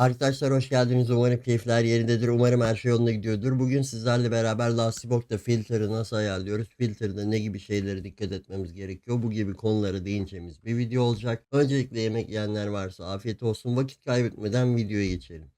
Arkadaşlar hoş geldiniz. Umarım keyifler yerindedir. Umarım her şey yolunda gidiyordur. Bugün sizlerle beraber Lastibok'ta filtre'ı nasıl ayarlıyoruz? Filtre'de ne gibi şeylere dikkat etmemiz gerekiyor? Bu gibi konulara değineceğimiz bir video olacak. Öncelikle yemek yiyenler varsa afiyet olsun. Vakit kaybetmeden videoya geçelim.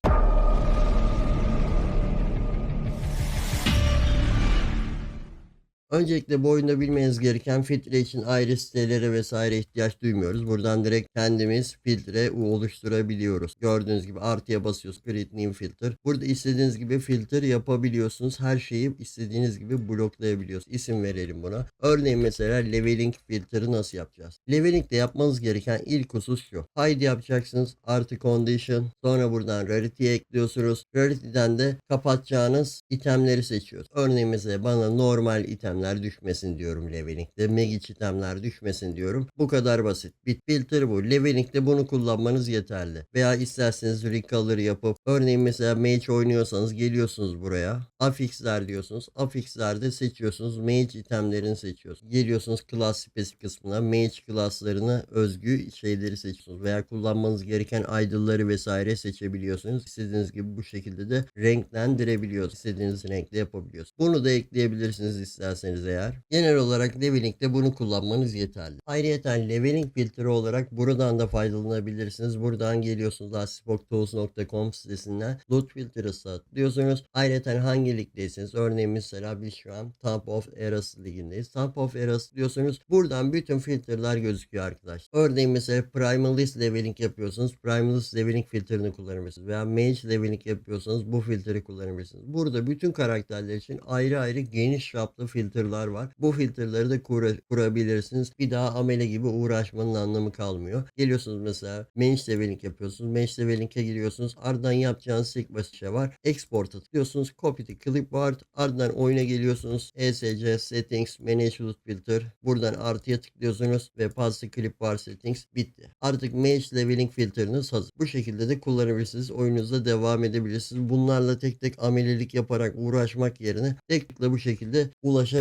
Öncelikle bu oyunda bilmeniz gereken filtre için ayrı sitelere vesaire ihtiyaç duymuyoruz. Buradan direkt kendimiz filtre oluşturabiliyoruz. Gördüğünüz gibi artıya basıyoruz. Create new filter. Burada istediğiniz gibi filtre yapabiliyorsunuz. Her şeyi istediğiniz gibi bloklayabiliyorsunuz. İsim verelim buna. Örneğin mesela leveling filtre nasıl yapacağız? Leveling de yapmanız gereken ilk husus şu. Hide yapacaksınız. Artı condition. Sonra buradan rarity'ye ekliyorsunuz. Rarity'den de kapatacağınız itemleri seçiyoruz. Örneğin mesela bana normal itemler düşmesin diyorum leveling'de. Magic itemler düşmesin diyorum. Bu kadar basit. Bit filter bu. Leveling'de bunu kullanmanız yeterli. Veya isterseniz recolor yapıp örneğin mesela mage oynuyorsanız geliyorsunuz buraya. Affixler diyorsunuz. Affixlerde seçiyorsunuz. Mage itemlerini seçiyorsunuz. Geliyorsunuz class spesifik kısmına. Mage classlarına özgü şeyleri seçiyorsunuz. Veya kullanmanız gereken idol'ları vesaire seçebiliyorsunuz. İstediğiniz gibi bu şekilde de renklendirebiliyorsunuz. İstediğiniz renkle yapabiliyorsunuz. Bunu da ekleyebilirsiniz isterseniz eğer. Genel olarak leveling'de bunu kullanmanız yeterli. Ayrıca leveling filtre olarak buradan da faydalanabilirsiniz. Buradan geliyorsunuz aspoctools.com sitesinden loot filtre'ı diyorsunuz. Ayrıca hangi ligdeyseniz örneğin mesela biz şu an Top of Eras ligindeyiz. Top of Eras diyorsunuz. Buradan bütün filtreler gözüküyor arkadaşlar. Örneğin mesela Primalist leveling yapıyorsunuz. Primalist leveling filtreini kullanabilirsiniz. Veya Mage leveling yapıyorsanız bu filtreyi kullanabilirsiniz. Burada bütün karakterler için ayrı ayrı geniş çaplı filtreler var. Bu filtreleri de kura- kurabilirsiniz. Bir daha amele gibi uğraşmanın anlamı kalmıyor. Geliyorsunuz mesela Mage leveling yapıyorsunuz. Mage leveling'e giriyorsunuz. Ardından yapacağınız tek basit şey var. Export'a tıklıyorsunuz. Copy to clipboard. Ardından oyuna geliyorsunuz. ESC settings manage loot filter. Buradan artıya tıklıyorsunuz ve pass clipboard settings bitti. Artık Mage leveling filtreniz hazır. Bu şekilde de kullanabilirsiniz. Oyununuza devam edebilirsiniz. Bunlarla tek tek amelelik yaparak uğraşmak yerine tek tıkla bu şekilde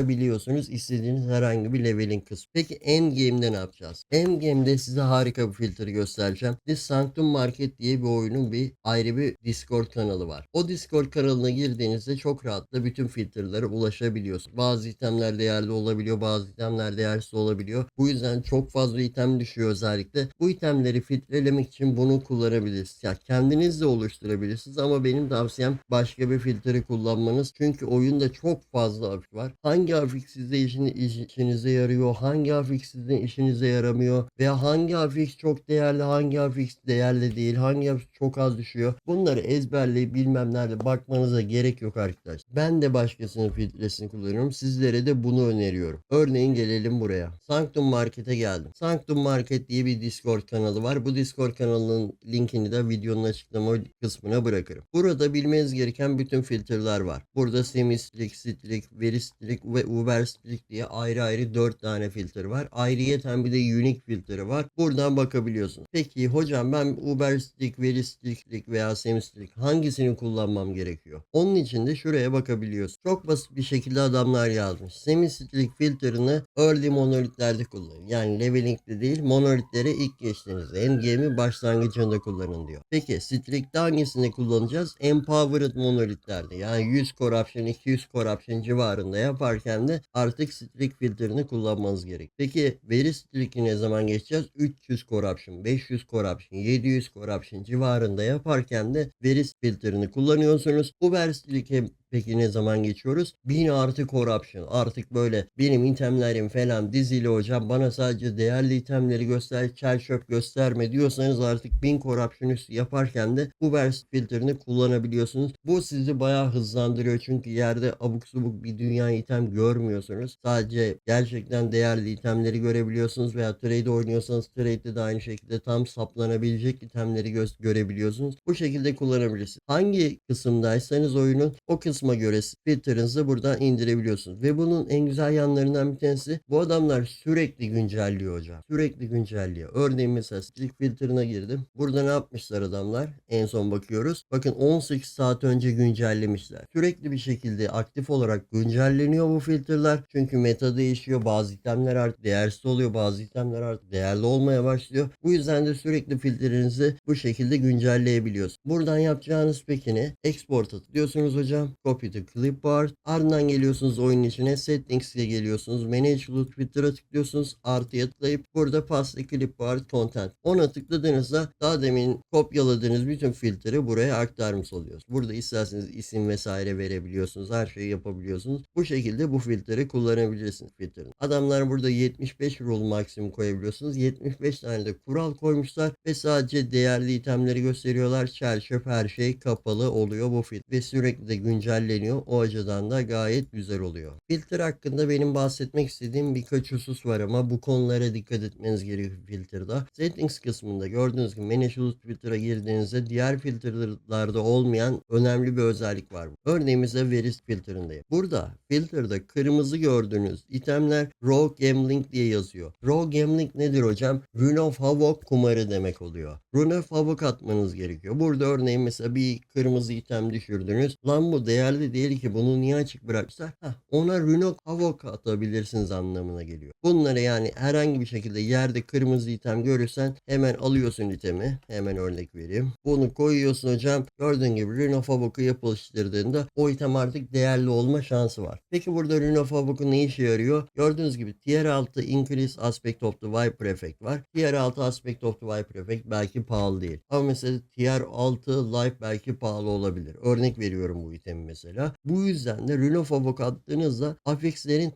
ulaşabiliyorsunuz istediğiniz herhangi bir leveling kısmı. Peki Endgame'de ne yapacağız? Endgame'de size harika bir filtre göstereceğim. The Sanctum Market diye bir oyunun bir ayrı bir Discord kanalı var. O Discord kanalına girdiğinizde çok rahatla bütün filtrelere ulaşabiliyorsunuz. Bazı itemler değerli olabiliyor, bazı itemler değersiz olabiliyor. Bu yüzden çok fazla item düşüyor özellikle. Bu itemleri filtrelemek için bunu kullanabilirsiniz. Yani kendiniz de oluşturabilirsiniz ama benim tavsiyem başka bir filtre kullanmanız. Çünkü oyunda çok fazla afik var. Hangi afik sizde işini, iş- işinize yarıyor, hangi afik sizin işinize yaramıyor veya hangi afik çok değerli, hangi afik değerli değil, hangi afik çok az düşüyor. Bunları ezberleyip bilmem nerede bakmanıza gerek yok arkadaşlar. Ben de başkasının filtresini kullanıyorum. Sizlere de bunu öneriyorum. Örneğin gelelim buraya. Sanctum Market'e geldim. Sanctum Market diye bir Discord kanalı var. Bu Discord kanalının linkini de videonun açıklama kısmına bırakırım. Burada bilmeniz gereken bütün filtreler var. Burada strict, very strict ve uber strict diye ayrı ayrı 4 tane filtre var. Ayrıyeten bir de unique filtre var. Buradan bakabiliyorsunuz. Peki hocam ben uber strict, very strict veya semi-strict hangisini kullanmam gerekiyor? Onun için de şuraya bakabiliyorsun. Çok basit bir şekilde adamlar yazmış. Semi-strict filtre'ını early monolitlerde kullanın. Yani leveling'de değil monolitlere ilk geçtiğinizde endgame'in başlangıcında kullanın diyor. Peki strict'te hangisini kullanacağız? Empowered monolitlerde yani 100 corruption 200 corruption civarında yaparken de artık strict filtre'ını kullanmanız gerek. Peki very strict'i ne zaman geçeceğiz? 300 corruption, 500 corruption, 700 corruption civarında yaparken de very filtre'ını kullanıyorsunuz. Uber strict'e Peki ne zaman geçiyoruz? 1000 artı corruption. Artık böyle benim itemlerim falan dizili hocam bana sadece değerli itemleri göster, çel çöp gösterme diyorsanız artık 1000 corruption üstü yaparken de Uber filtre'ini kullanabiliyorsunuz. Bu sizi bayağı hızlandırıyor çünkü yerde abuk subuk bir dünya item görmüyorsunuz. Sadece gerçekten değerli itemleri görebiliyorsunuz veya trade oynuyorsanız trade'de de aynı şekilde tam saplanabilecek itemleri gö- görebiliyorsunuz. Bu şekilde kullanabilirsiniz. Hangi kısımdaysanız oyunun o kısmı kısma göre filtre'ınızı buradan indirebiliyorsunuz. Ve bunun en güzel yanlarından bir tanesi bu adamlar sürekli güncelliyor hocam. Sürekli güncelliyor. Örneğin mesela stick filter'ına girdim. Burada ne yapmışlar adamlar? En son bakıyoruz. Bakın 18 saat önce güncellemişler. Sürekli bir şekilde aktif olarak güncelleniyor bu filtre'lar. Çünkü meta değişiyor. Bazı itemler artık değersiz oluyor. Bazı itemler artık değerli olmaya başlıyor. Bu yüzden de sürekli filtrenizi bu şekilde güncelleyebiliyorsunuz. Buradan yapacağınız peki ne? Export'a tıklıyorsunuz hocam. Copy to clipboard. Ardından geliyorsunuz oyunun içine. Settings'e geliyorsunuz. Manage loot filter'a tıklıyorsunuz. Artıya tıklayıp burada pass the clipboard content. Ona tıkladığınızda daha demin kopyaladığınız bütün filtreleri buraya aktarmış oluyorsunuz. Burada isterseniz isim vesaire verebiliyorsunuz. Her şeyi yapabiliyorsunuz. Bu şekilde bu filtreleri kullanabilirsiniz filtrenin. Adamlar burada 75 rule maksimum koyabiliyorsunuz. 75 tane de kural koymuşlar ve sadece değerli itemleri gösteriyorlar. Çer çöp her şey kapalı oluyor bu filtre ve sürekli de güncelleniyor. O açıdan da gayet güzel oluyor. Filtre hakkında benim bahsetmek istediğim birkaç husus var ama bu konulara dikkat etmeniz gerekiyor filtrede. Settings kısmında gördüğünüz gibi Manage Loot filtre'a girdiğinizde diğer filtrelerde olmayan önemli bir özellik var. Örneğin mesela veri filtrindeyim. Burada filtrede kırmızı gördüğünüz itemler Raw Gambling diye yazıyor. Raw Gambling nedir hocam? Rune of Havoc kumarı demek oluyor. Rune of Havoc atmanız gerekiyor. Burada örneğin mesela bir kırmızı item düşürdünüz. Lan bu değerli değil ki bunu niye açık bırakmışlar? Heh, ona Rune of Havoc atabilirsiniz anlamına geliyor. Bunları yani herhangi bir şekilde yerde kırmızı item görürsen hemen alıyorsun itemi. Hemen örnek vereyim. Bunu koyuyorsun hocam. Gördüğün gibi Rune of Havoc'u yapıştırdığında o item artık değerli olma şansı var. Peki burada Rune of Havoc'un ne işe yarıyor? Gördüğünüz gibi tier 6 increase aspect of the viper effect var. Tier 6 aspect of the viper effect belki pahalı değil. Ama mesela tier 6 life belki pahalı olabilir. Örnek veriyorum bu itemi mesela. Bu yüzden de Rune of Havoc attığınızda affixlerin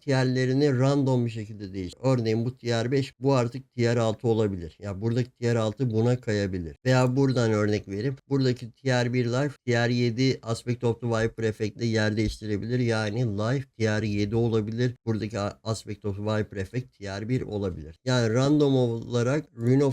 random bir şekilde değiştir. Örneğin bu tier 5 bu artık tier 6 olabilir. Ya buradaki tier 6 buna kayabilir. Veya buradan örnek vereyim. Buradaki tier 1 life tier 7 aspect of the viper effect ile yer değiştirebilir. Yani life tier 7 olabilir. Buradaki aspect of the viper effect tier 1 olabilir. Yani random olarak Rune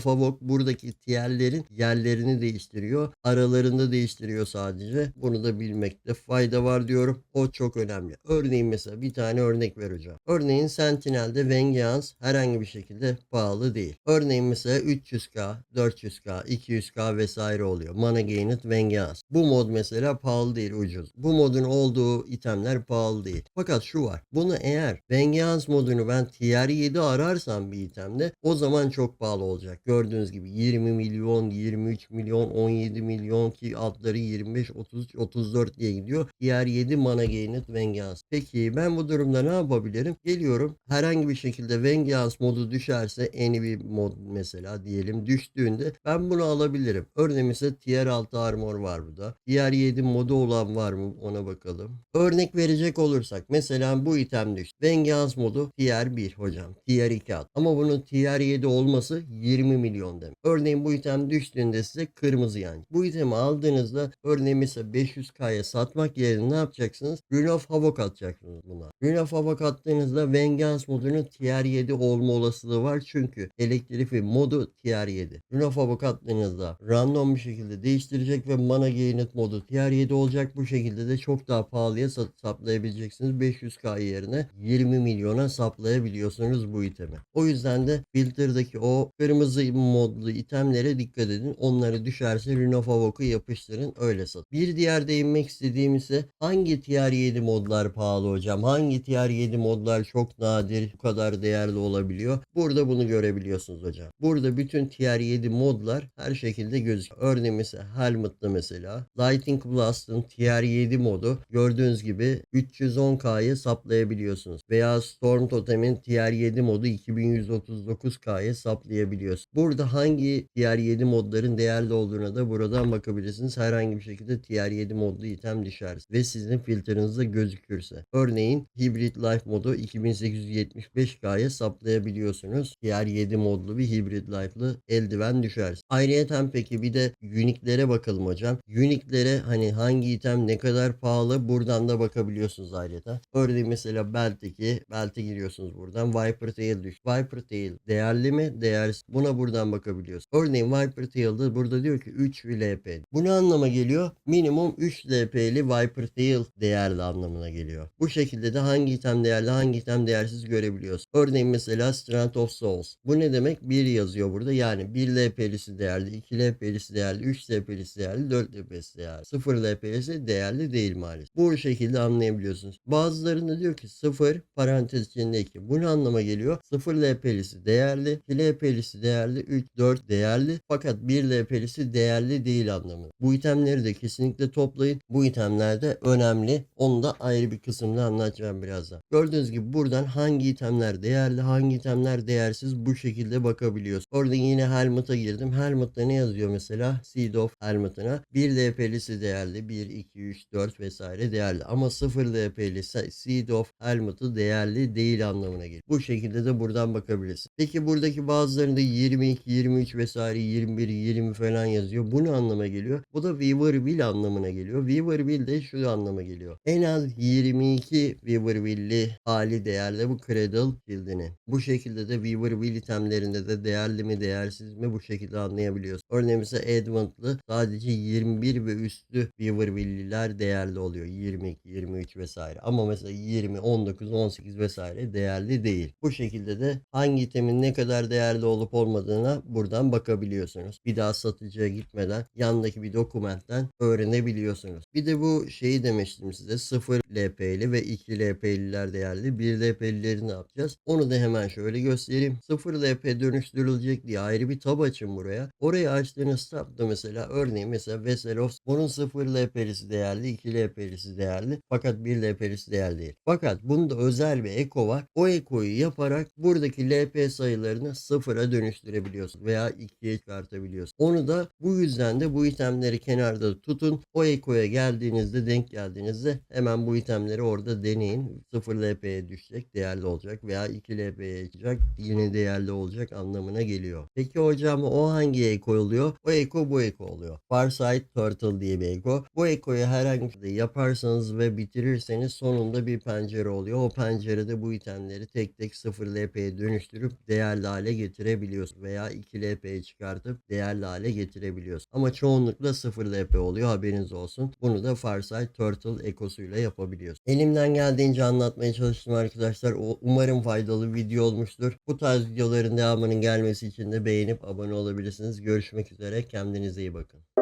buradaki tierlerin yerlerini değiştiriyor. Aralarında değiştiriyor sadece. Bunu da bilmekte fayda var diyorum. O çok önemli. Örneğin mesela bir tane örnek vereceğim. Örneğin Sentinel'de Vengeance herhangi bir şekilde pahalı değil. Örneğin mesela 300k, 400k, 200k vesaire oluyor. Mana Gained Vengeance. Bu mod mesela pahalı değil ucuz. Bu modun olduğu itemler pahalı değil. Fakat şu var. Bunu eğer Vengeance modunu ben tier 7 ararsam bir itemde o zaman çok pahalı olacak. Gördüğünüz gibi 20 milyon, 23 milyon, 17 milyon ki altları 25, 33, 34 diye gidiyor. Diğer 7 mana gained Vengeance. Peki ben bu durumda ne yapabilirim? Geliyorum herhangi bir şekilde Vengeance modu düşerse en bir mod mesela diyelim düştüğünde ben bunu alabilirim. Örneğin mesela tier 6 armor var burada. Diğer 7 modu olan var mı ona bakalım. Örnek verecek olursak mesela bu item düştü. Vengeance modu tier 1 hocam. Tier 2 at. Ama bunun tier 7 olması 20 milyon demek. Örneğin bu item düştüğünde size kırmızı yani. Bu itemi aldığınızda örneğin mesela 500k'ya satmak yerine ne yapacaksınız? Rune of Havoc atacaksınız buna. Rune of Havoc attığınızda Vengeance modunun tier 7 olma olasılığı var. Çünkü elektrifi modu tier 7. Rune of Havoc attığınızda random bir şekilde değiştirecek ve Mana Gained modu tier 7 olacak. Bu şekilde de çok daha pahalıya saplayabileceksiniz. 500k yerine 20 milyona saplayabiliyorsunuz bu itemi. O yüzden de filterdaki o kırmızı modlu itemlere dikkat edin. Onları düşerse Rune of Havoc'u yapıştırın öyle satın. Bir diğer değinmek istediğim ise hangi tier 7 modlar pahalı hocam? Hangi tier 7 modlar çok nadir bu kadar değerli olabiliyor? Burada bunu görebiliyorsunuz hocam. Burada bütün tier 7 modlar her şekilde gözüküyor. Örneğin mesela Helmet'ta mesela Lighting Blast'ın tier 7 modu gördüğünüz gibi 310K'ya saplayabiliyorsunuz. Veya Storm Totem'in tier 7 modu 2139K'ya saplayabiliyorsunuz. Burada hangi tier 7 modların değerli olduğuna da buradan bakabilirsiniz. Herhangi bir şekilde tier 7 modlu item düşerse ve sizin filtrenizde gözükürse. Örneğin Hybrid Life modu 2875K'ya saplayabiliyorsunuz. Tier 7 modlu bir Hybrid Life'lı eldiven düşerse. Ayrıyeten peki bir de Unique'lere bakalım hocam. Unique'lere hani hangi item ne kadar pahalı buradan da bakabiliyorsunuz ayrıca. Örneğin mesela Belt'teki Belt'e giriyorsunuz buradan. Viper Tail düş. Viper Tail değerli mi? Değersiz. Buna buradan bakabiliyorsunuz. Örneğin Viper Tail'da burada diyor ki 3 LP. Bu ne anlama geliyor? Minimum 3 LP'li Viper tail değerli anlamına geliyor. Bu şekilde de hangi item değerli hangi item değersiz görebiliyoruz. Örneğin mesela Strength of Souls. Bu ne demek? 1 yazıyor burada. Yani 1 LP'lisi değerli, 2 LP'lisi değerli, 3 LP'lisi değerli, 4 LP'lisi değerli. 0 LP'lisi değerli değil maalesef. Bu şekilde anlayabiliyorsunuz. Bazılarında diyor ki 0 parantez içinde 2. Bu ne anlama geliyor? 0 LP'lisi değerli, 2 LP'lisi değerli, 3, 4 değerli fakat 1 LP'lisi değerli değil anlamı. Bu itemleri de kesinlikle toplayın. Bu itemler önemli. Onu da ayrı bir kısımda anlatacağım birazdan. Gördüğünüz gibi buradan hangi itemler değerli, hangi itemler değersiz bu şekilde bakabiliyoruz. Orada yine Helmut'a girdim. Helmut'ta ne yazıyor mesela? Seed of Helmut'una 1 LP'lisi değerli, 1, 2, 3, 4 vesaire değerli. Ama 0 LP'li Seed of Helmut'u değerli değil anlamına geliyor. Bu şekilde de buradan bakabilirsin. Peki buradaki bazılarında 22, 23 vesaire 21, 20 falan yazıyor. Bu ne anlama geliyor? Bu da Weaverville anlamına geliyor. Weaverville de şu anlama geliyor. En az 22 Weaverville'li hali değerli bu Cradle Shield'inin. Bu şekilde de Weaverville itemlerinde de değerli mi değersiz mi bu şekilde anlayabiliyoruz. Örneğin mesela Edmund'lı sadece 21 ve üstü Weaverville'liler değerli oluyor. 22, 23 vesaire. Ama mesela 20, 19, 18 vesaire değerli değil. Bu şekilde de hangi itemin ne kadar değerli olup olmadığına buradan bakabiliyorsunuz. Bir daha satıcıya gitmeden yandaki bir dokumentten öğrenebiliyorsunuz. Bir de bu şeyi demiştim size 0 LP'li ve 2 LP'liler değerli. 1 LP'lileri ne yapacağız? Onu da hemen şöyle göstereyim. 0 LP dönüştürülecek diye ayrı bir tab açın buraya. Orayı açtığınız tabda mesela örneğin mesela Veselos bunun 0 LP'lisi değerli, 2 LP'lisi değerli fakat 1 LP'lisi değerli değil. Fakat bunda özel bir eko var. O ekoyu yaparak buradaki LP sayılarını sıfıra dönüştürebiliyorsun veya 2'ye çıkartabiliyorsun. Onu da bu yüzden de bu itemleri kenarda tutun. O ekoya geldiğinizde denk geldiğinizde hemen bu itemleri orada deneyin. 0 LP'ye düşecek değerli olacak veya 2 LP'ye çıkacak yine değerli olacak anlamına geliyor. Peki hocam o hangi eko oluyor? O eko bu eko oluyor. Farsight Turtle diye bir eko. Bu ekoyu herhangi bir yaparsanız ve bitirirseniz sonunda bir pencere oluyor. O pencerede bu itemleri tek tek 0 LP'ye dönüştürüp değerli hale getirebiliyorsun veya 2 LP'ye çıkartıp değerli hale getirebiliyorsun. Ama çoğunlukla 0 LP oluyor haberiniz olsun. Bunu da Farsight Turtle ekosuyla yapabiliyorsun. Elimden geldiğince anlatmaya çalıştım arkadaşlar. Umarım faydalı video olmuştur. Bu tarz videoların devamının gelmesi için de beğenip abone olabilirsiniz. Görüşmek üzere. Kendinize iyi bakın.